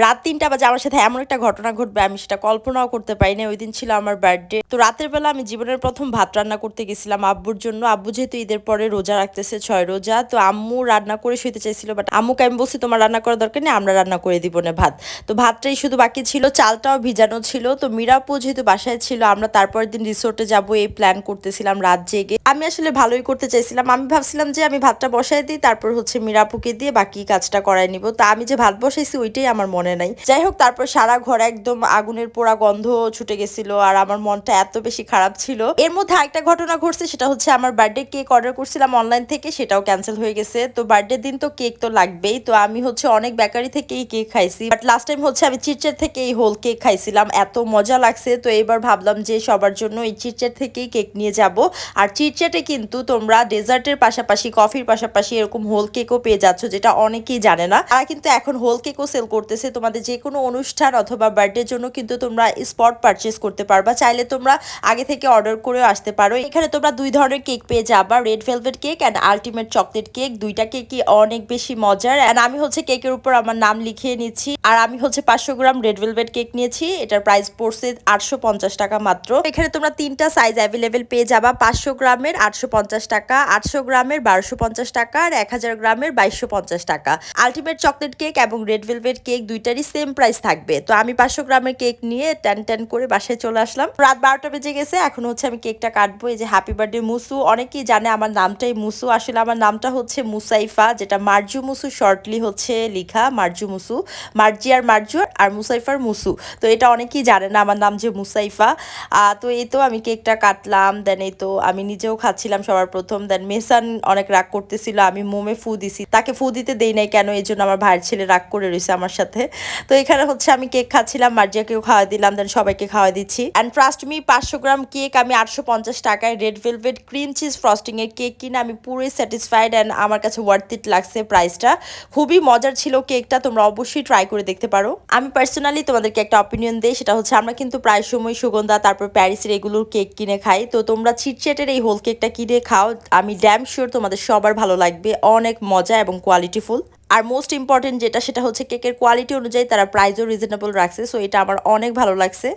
রাত তিনটা বাজে আমার সাথে এমন একটা ঘটনা ঘটবে, আমি সেটা কল্পনাও করতে পারিনি। ওই দিন ছিল আমার বার্থডে তো রাতের বেলা আমি জীবনের প্রথম ভাত রান্না করতে গেছিলাম আব্বুর জন্য। আব্বু যেহেতু ঈদের পরে রোজা রাখতেছে, ছয় রোজা, তো আম্মু রান্না করে শুইতে চাইছিল বাট আম্মুকে আমি বলছি, তোমার রান্না করার দরকার নেই, আমরা রান্না করে দিব না ভাত। তো ভাতটাই শুধু বাকি ছিল, চালটাও ভিজানো ছিল। তো মিরাপু যেহেতু বাসায় ছিল, আমরা তারপরের দিন রিসোর্টে যাব এই প্ল্যান করতেছিলাম রাত জেগে। আমি আসলে ভালোই করতে চাইছিলাম। আমি ভাবছিলাম যে আমি ভাতটা বসাই দিই, তারপর হচ্ছে মিরাপুকে দিয়ে বাকি কাজটা করাই নিব। তা আমি যে ভাত বসাইছি, ওইটাই আমার মনে নাই। যাই হোক তারপর সারা ঘরে একদম আগুনের পোড়া গন্ধ ছুটে গেছিল আর আমার মনটা এত বেশি খারাপ ছিল। এর মধ্যে আরেকটা ঘটনা ঘটছে, সেটা হচ্ছে আমার বার্থডে কেক অর্ডার করছিলাম অনলাইন থেকে, সেটাও ক্যান্সেল হয়ে গেছে। তো বার্থডে দিন তো কেক তো লাগবেই, তো আমি হচ্ছে অনেক বেকারি থেকেই কেক খাইছি। বাট লাস্ট টাইম হচ্ছে আমি চিটচের থেকে এই হোল কেক খাইছিলাম, এত মজা লাগছে। তো এবার ভাবলাম যে সবার জন্য এই চিটচের থেকেই কেক নিয়ে যাব। আর চিটচেটে কিন্তু তোমরা ডেজার্টের পাশাপাশি, কফির পাশাপাশি এরকম হোল কেকও পেয়ে যাচ্ছ, যেটা অনেকেই জানে না। তারা কিন্তু এখন হোল কেকও সেল করতেছে তোমাদের যে কোনো অনুষ্ঠান অথবা বার্থডের জন্য কিন্তু তোমরা স্পট পারচেস করতে পারবা। চাইলে তোমরা আগে থেকে অর্ডার করেও আসতে পারো। এখানে তোমরা দুই ধরনের কেক পেয়ে যাবা। Red velvet cake and ultimate chocolate cake দুইটা কেকই অনেক বেশি মজার। অ্যান্ড আমি হচ্ছে কেকের উপর আমার নাম লিখিয়ে নিচ্ছি। আর আমি হচ্ছে পাঁচশো গ্রাম রেড ভেলভেট কেক নিয়েছি। এটার প্রাইস পড়ছে আটশো পঞ্চাশ টাকা মাত্র। এখানে তোমরা তিনটা সাইজ অ্যাভেলেবেল পেয়ে যাবা। পাঁচশো গ্রামের আটশো পঞ্চাশ টাকা, আটশো গ্রামের বারোশো টাকা, আর এক হাজার গ্রামের বাইশশো টাকা। আলটিমেট চকলেট কেক এবং রেড ভেলভেট কেক দুইটারই সেম প্রাইস থাকবে। তো আমি পাঁচশো গ্রামের কেক নিয়ে টেন টেন করে বাসায় চলে আসলাম। রাত বারোটা বেজে গেছে, এখন হচ্ছে আমি কেকটা কাটবো। এই যে হ্যাপি বার্থডে মুসু, অনেকেই জানে আমার নামটাই মুসু। আসলে আমার নামটা হচ্ছে মুসাইফা, যেটা মার্জু মুসু শর্টলি হচ্ছে লিখা, মার্জু মুসু। মার্জি আর মার্জু আর মুসাইফার মুসু। তো এটা অনেকেই জানে না আমার নাম যে মুসাইফা। তো এই তো আমি কেকটা কাটলাম দেন এই তো আমি নিজেও খাচ্ছিলাম সবার প্রথম। দেন মেসান অনেক রাগ করতেছিল, আমি মোমে ফু দিছি। তাকে ফু দিতে দেই নাই কেন? এই জন্য আমার ভাইয়ের ছেলে রাগ করে রয়েছে আমার সাথে। তো এখানে হচ্ছে আমি কেক খাচ্ছিলাম, মার্জিয়াকেও খাওয়া দিলাম দেন সবাইকে খাওয়া দিচ্ছি। অ্যান্ড ট্রাস্ট মি পাঁচশো গ্রাম কেক আমি আটশো পঞ্চাশ টাকায় red velvet cream cheese frosting এর কেক কিনে আমি পুরোই স্যাটিসফাইড অ্যান্ড আমার কাছে ওয়ার্থ ইট লাগছে প্রাইসটা খুবই মজার ছিল কেকটা, তোমরা অবশ্যই ট্রাই করে দেখতে পারো। আমি পার্সোনালি তোমাদেরকে একটা অপিনিয়ন দিই, সেটা হচ্ছে আমরা কিন্তু প্রায় সময় সুগন্ধা, তারপর প্যারিসের এগুলোর কেক কিনে খাই। তো তোমরা চিটচেটের এই হোল কেকটা কিনে খাও, আমি ড্যাম শিওর তোমাদের সবার ভালো লাগবে, অনেক মজা এবং কোয়ালিটিফুল আর মোস্ট ইম্পর্টেন্ট যেটা, সেটা হচ্ছে কেকের কোয়ালিটি অনুযায়ী তারা প্রাইসও রিজনেবল রাখছে সো এটা আমার অনেক ভালো লাগছে।